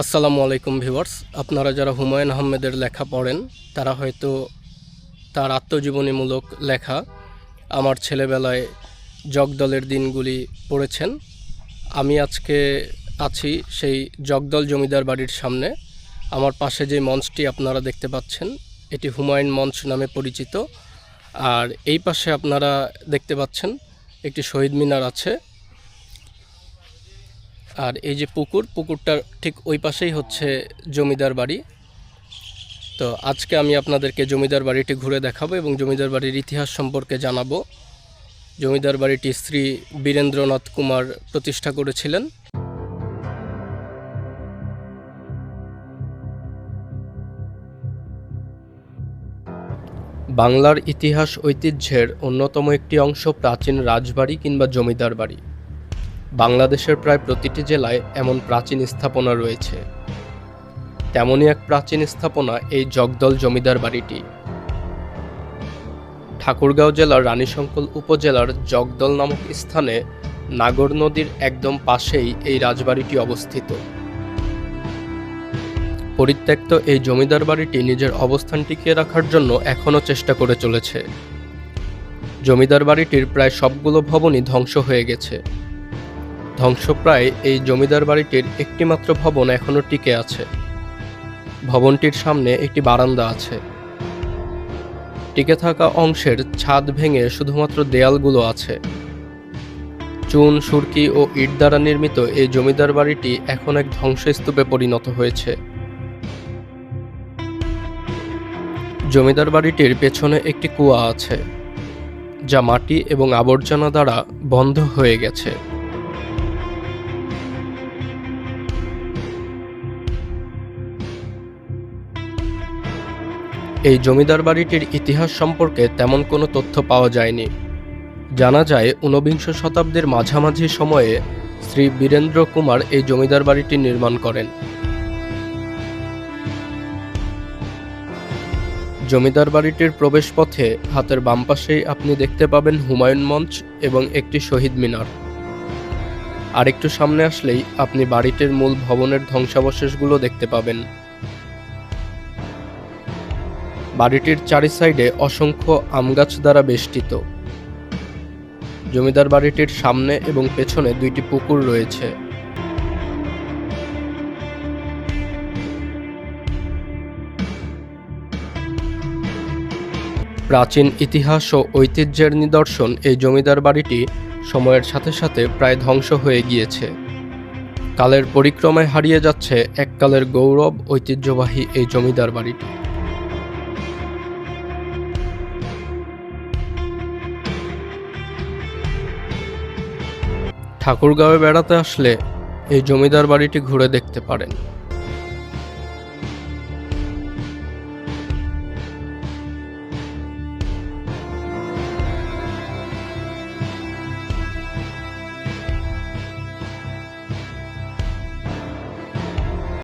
আসসালামু আলাইকুম ভিউয়ার্স। আপনারা যারা হুমায়ুন আহমেদের লেখা পড়েন, তারা হয়তো তার আত্মজীবনীমূলক লেখা আমার ছেলেবেলায় জগদলের দিনগুলি পড়েছেন। আমি আজকে আছি সেই জগদল জমিদার বাড়ির সামনে। আমার পাশে যে মঞ্চটি আপনারা দেখতে পাচ্ছেন, এটি হুমায়ুন মঞ্চ নামে পরিচিত। আর এই পাশে আপনারা দেখতে পাচ্ছেন, একটি শহীদ মিনার আছে। আর এই যে পুকুর, পুকুরটার ঠিক ওই পাশেই হচ্ছে জমিদার বাড়ি। তো আজকে আমি আপনাদেরকে জমিদার বাড়িটি ঘুরে দেখাবো এবং জমিদার বাড়ির ইতিহাস সম্পর্কে জানাব। জমিদার বাড়িটি শ্রী বীরেন্দ্রনাথ কুমার প্রতিষ্ঠা করেছিলেন। বাংলার ইতিহাস ঐতিহ্যের অন্যতম একটি অংশ প্রাচীন রাজবাড়ি কিংবা জমিদার বাড়ি। বাংলাদেশের প্রায় প্রতিটি জেলায় এমন প্রাচীন স্থাপনা রয়েছে। তেমনই এক প্রাচীন স্থাপনা এই জগদল জমিদার বাড়িটি। ঠাকুরগাঁও জেলার রানীশঙ্কল উপজেলার জগদল নামক স্থানে নাগর নদীর একদম পাশেই এই রাজবাড়িটি অবস্থিত। পরিত্যক্ত এই জমিদার বাড়িটি নিজের অবস্থান টিকিয়ে রাখার জন্য এখনও চেষ্টা করে চলেছে। জমিদার বাড়িটির প্রায় সবগুলো ভবনই ধ্বংস হয়ে গেছে। ধ্বংসপ্রায় এই জমিদার বাড়িটির একটিমাত্র ভবন এখনও টিকে আছে। ভবনটির সামনে একটি বারান্দা আছে। টিকে থাকা অংশের ছাদ ভেঙে শুধুমাত্র দেয়ালগুলো আছে। চুন, সুরকি ও ইট দ্বারা নির্মিত এই জমিদার বাড়িটি এখন এক ধ্বংসস্তূপে পরিণত হয়েছে। জমিদার বাড়িটির পেছনে একটি কুয়া আছে, যা মাটি এবং আবর্জনা দ্বারা বন্ধ হয়ে গেছে। এই জমিদার বাড়িটির ইতিহাস সম্পর্কে তেমন কোনো তথ্য পাওয়া যায়নি। জানা যায়, ঊনবিংশ শতাব্দীর মাঝামাঝি সময়ে শ্রী বীরেন্দ্র কুমার এই জমিদার বাড়িটি নির্মাণ করেন। জমিদার বাড়িটির প্রবেশপথে হাতের বাম পাশেই আপনি দেখতে পাবেন হুমায়ুন মঞ্চ এবং একটি শহীদ মিনার। আরেকটু সামনে আসলেই আপনি বাড়িটির মূল ভবনের ধ্বংসাবশেষগুলো দেখতে পাবেন। বাড়িটির চারি সাইডে অসংখ্য আমগাছ দ্বারা বেষ্টিত। জমিদার বাড়িটির সামনে এবং পেছনে দুইটি পুকুর রয়েছে। প্রাচীন ইতিহাস ও ঐতিহ্যের নিদর্শন এই জমিদার বাড়িটি সময়ের সাথে সাথে প্রায় ধ্বংস হয়ে গিয়েছে। কালের পরিক্রমায় হারিয়ে যাচ্ছে এককালের গৌরব ঐতিহ্যবাহী এই জমিদার বাড়িটি। ঠাকুরগাঁওয়ে বেড়াতে আসলে এই জমিদার বাড়িটি ঘুরে দেখতে পারেন।